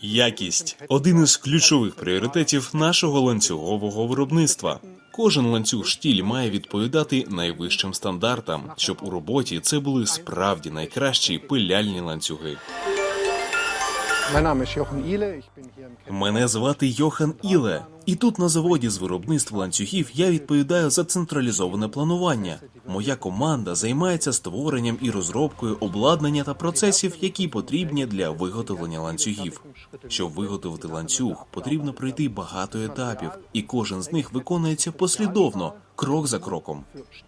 Якість один із ключових пріоритетів нашого ланцюгового виробництва. Кожен ланцюг штіль має відповідати найвищим стандартам, щоб у роботі це були справді найкращі пиляльні ланцюги. Мене звати Йохан Іле, і тут на заводі з виробництва ланцюгів я відповідаю за централізоване планування. Моя команда займається створенням і розробкою обладнання та процесів, які потрібні для виготовлення ланцюгів. Щоб виготовити ланцюг, потрібно пройти багато етапів, і кожен з них виконується послідовно, крок за кроком.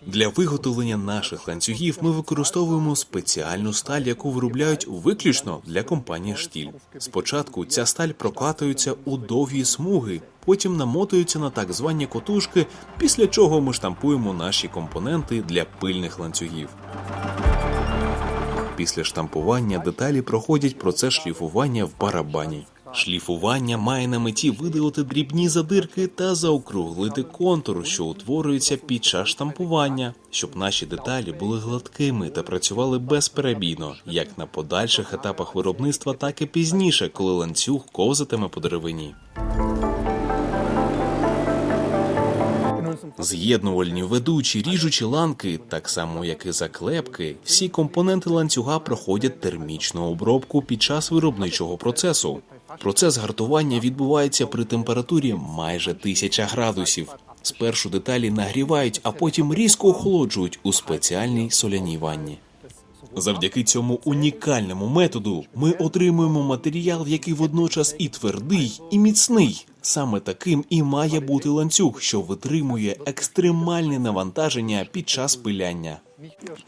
Для виготовлення наших ланцюгів ми використовуємо спеціальну сталь, яку виробляють виключно для компанії штіль. Спочатку ця сталь прокатується у довгі смуги, потім намотується на так звані котушки, після чого ми штампуємо наші компоненти для пильних ланцюгів. Після штампування деталі проходять процес шліфування в барабані. Шліфування має на меті видалити дрібні задирки та заокруглити контур, що утворюється під час штампування, щоб наші деталі були гладкими та працювали безперебійно, як на подальших етапах виробництва, так і пізніше, коли ланцюг ковзатиме по деревині. З'єднувальні ведучі, ріжучі ланки, так само як і заклепки, всі компоненти ланцюга проходять термічну обробку під час виробничого процесу. Процес гартування відбувається при температурі майже 1000 градусів. Спершу деталі нагрівають, а потім різко охолоджують у спеціальній соляній ванні. Завдяки цьому унікальному методу ми отримуємо матеріал, який водночас і твердий, і міцний. Саме таким і має бути ланцюг, що витримує екстремальне навантаження під час пиляння.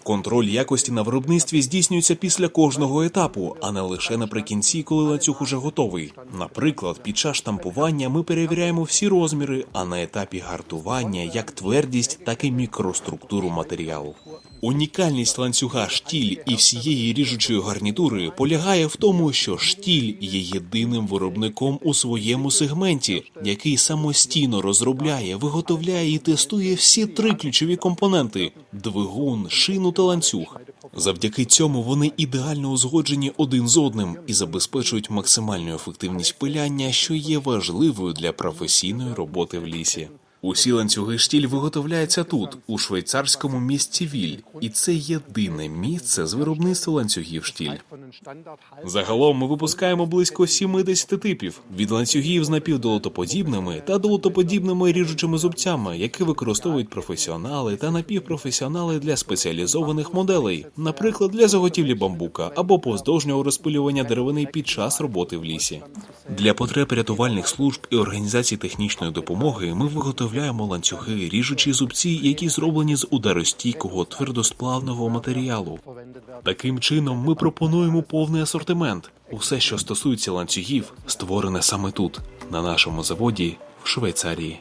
Контроль якості на виробництві здійснюється після кожного етапу, а не лише наприкінці, коли ланцюг уже готовий. Наприклад, під час штампування ми перевіряємо всі розміри, а на етапі гартування як твердість, так і мікроструктуру матеріалу. Унікальність ланцюга штіль і всієї ріжучої гарнітури полягає в тому, що штіль є єдиним виробником у своєму сегменті, який самостійно розробляє, виготовляє і тестує всі три ключові компоненти: двигун, шину та ланцюг. Завдяки цьому вони ідеально узгоджені один з одним і забезпечують максимальну ефективність пиляння, що є важливою для професійної роботи в лісі. Усі ланцюги штіль виготовляються тут, у швейцарському місті Віль, і це єдине місце з виробництва ланцюгів штіль. Загалом ми випускаємо близько 70 типів від ланцюгів з напівдолотоподібними та долотоподібними ріжучими зубцями, які використовують професіонали та напівпрофесіонали для спеціалізованих моделей, наприклад, для заготівлі бамбука або поздовжнього розпилювання деревини під час роботи в лісі. Для потреб рятувальних служб і організацій технічної допомоги ми виготовляємо ланцюги, ріжучі зубці, які зроблені з ударостійкого твердосплавного матеріалу. Таким чином, ми пропонуємо повний асортимент. Усе, що стосується ланцюгів, створене саме тут, на нашому заводі в Швейцарії.